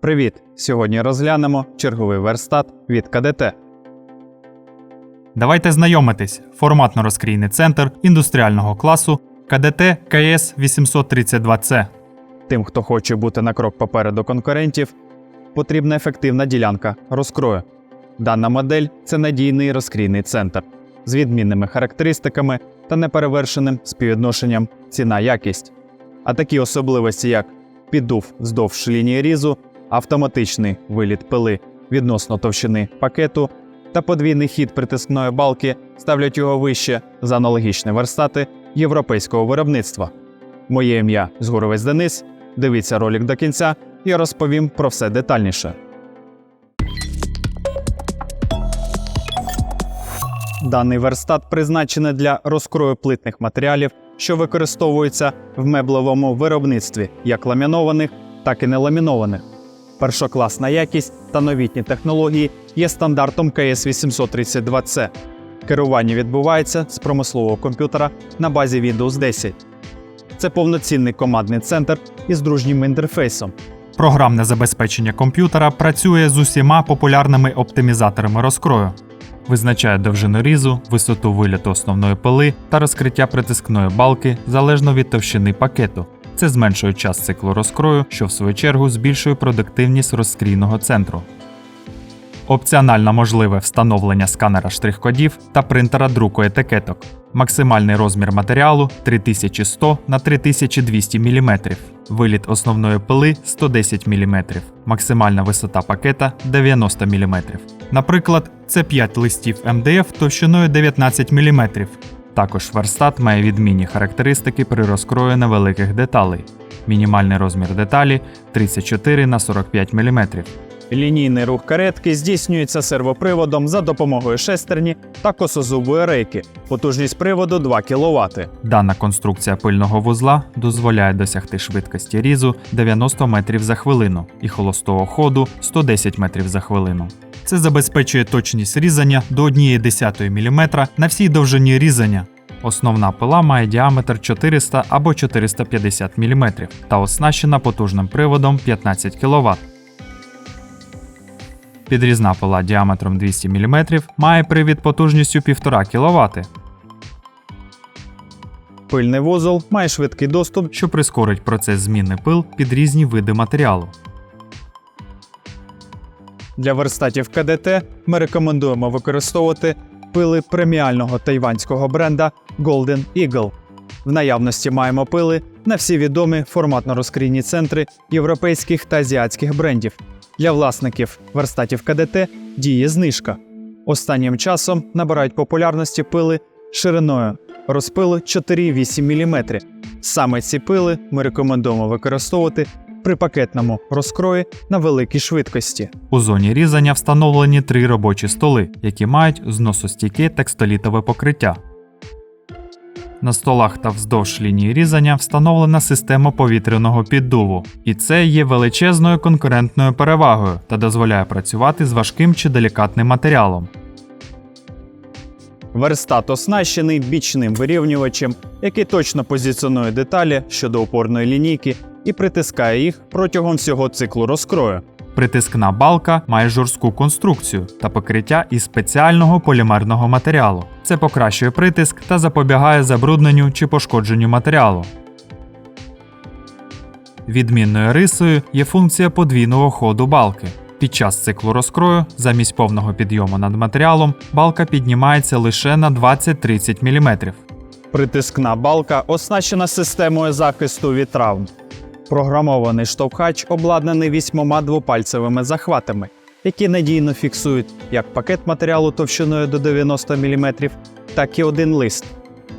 Привіт! Сьогодні розглянемо черговий верстат від КДТ. Давайте знайомитись. Форматно-розкрійний центр індустріального класу КДТ КС 832C. Тим, хто хоче бути на крок попереду конкурентів, потрібна ефективна ділянка розкрою. Дана модель це надійний розкрійний центр з відмінними характеристиками та неперевершеним співвідношенням ціна-якість. А такі особливості, як піддув вздовж лінії різу, автоматичний виліт пили відносно товщини пакету та подвійний хід притискної балки ставлять його вище за аналогічні верстати європейського виробництва. Моє ім'я Згуровець Денис. Дивіться ролик до кінця, я розповім про все детальніше. Даний верстат призначений для розкрою плитних матеріалів, що використовуються в меблевому виробництві як ламінованих, так і неламінованих. Першокласна якість та новітні технології є стандартом КС 832C. Керування відбувається з промислового комп'ютера на базі Windows 10. Це повноцінний командний центр із дружнім інтерфейсом. Програмне забезпечення комп'ютера працює з усіма популярними оптимізаторами розкрою. Визначає довжину різу, висоту виліту основної пили та розкриття притискної балки залежно від товщини пакету. Це зменшує час циклу розкрою, що в свою чергу збільшує продуктивність розкрійного центру. Опціонально можливе встановлення сканера штрих-кодів та принтера друку етикеток. Максимальний розмір матеріалу 3100 на 3200 мм. Виліт основної пили 110 мм. Максимальна висота пакета 90 мм. Наприклад, це 5 листів МДФ товщиною 19 мм. Також верстат має відмінні характеристики при розкрою невеликих деталей. Мінімальний розмір деталі 34 на 45 мм. Лінійний рух каретки здійснюється сервоприводом за допомогою шестерні та косозубої рейки. Потужність приводу 2 кВт. Дана конструкція пильного вузла дозволяє досягти швидкості різу 90 метрів за хвилину і холостого ходу 110 метрів за хвилину. Це забезпечує точність різання до 1,1 мм на всій довжині різання. Основна пила має діаметр 400 або 450 мм та оснащена потужним приводом 15 кВт. Підрізна пила діаметром 200 мм має привід потужністю 1,5 кВт. Пильний вузол має швидкий доступ що прискорить процес зміни пил під різні види матеріалу. Для верстатів КДТ ми рекомендуємо використовувати пили преміального тайванського бренда Golden Eagle. В наявності маємо пили на всі відомі форматно-розкрійні центри європейських та азіатських брендів. Для власників верстатів КДТ діє знижка. Останнім часом набирають популярності пили шириною розпилу 4,8 мм. Саме ці пили ми рекомендуємо використовувати при пакетному розкрої на великій швидкості. У зоні різання встановлені три робочі столи, які мають зносостійке текстолітове покриття. На столах та вздовж лінії різання встановлена система повітряного піддуву, і це є величезною конкурентною перевагою та дозволяє працювати з важким чи делікатним матеріалом. Верстат оснащений бічним вирівнювачем, який точно позиціонує деталі щодо опорної лінійки і притискає їх протягом всього циклу розкрою. Притискна балка має жорстку конструкцію та покриття із спеціального полімерного матеріалу. Це покращує притиск та запобігає забрудненню чи пошкодженню матеріалу. Відмінною рисою є функція подвійного ходу балки. Під час циклу розкрою, замість повного підйому над матеріалом, балка піднімається лише на 20-30 мм. Притискна балка оснащена системою захисту від травм. Програмований штовхач обладнаний вісьмома двопальцевими захватами, які надійно фіксують як пакет матеріалу товщиною до 90 мм, так і один лист.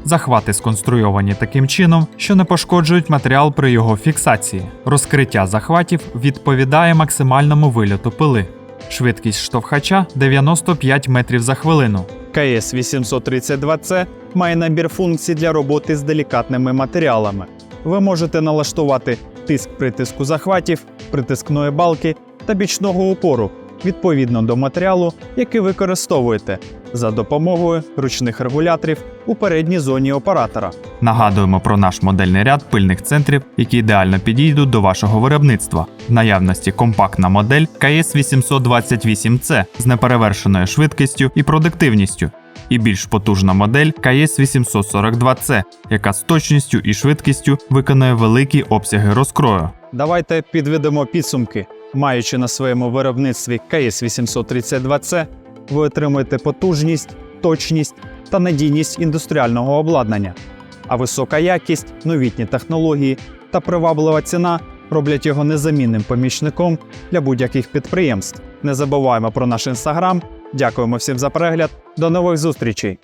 Захвати сконструйовані таким чином, що не пошкоджують матеріал при його фіксації. Розкриття захватів відповідає максимальному вильоту пили. Швидкість штовхача 95 метрів за хвилину. КС 832C має набір функцій для роботи з делікатними матеріалами. Ви можете налаштувати тиск притиску захватів, притискної балки та бічного упору відповідно до матеріалу, який використовуєте. За допомогою ручних регуляторів у передній зоні оператора. Нагадуємо про наш модельний ряд пильних центрів, які ідеально підійдуть до вашого виробництва. В наявності компактна модель КС828C з неперевершеною швидкістю і продуктивністю, і більш потужна модель КС842C, яка з точністю і швидкістю виконує великі обсяги розкрою. Давайте підведемо підсумки. Маючи на своєму виробництві КС 832C, ви отримуєте потужність, точність та надійність індустріального обладнання. А висока якість, новітні технології та приваблива ціна роблять його незамінним помічником для будь-яких підприємств. Не забуваємо про наш інстаграм. Дякуємо всім за перегляд. До нових зустрічей!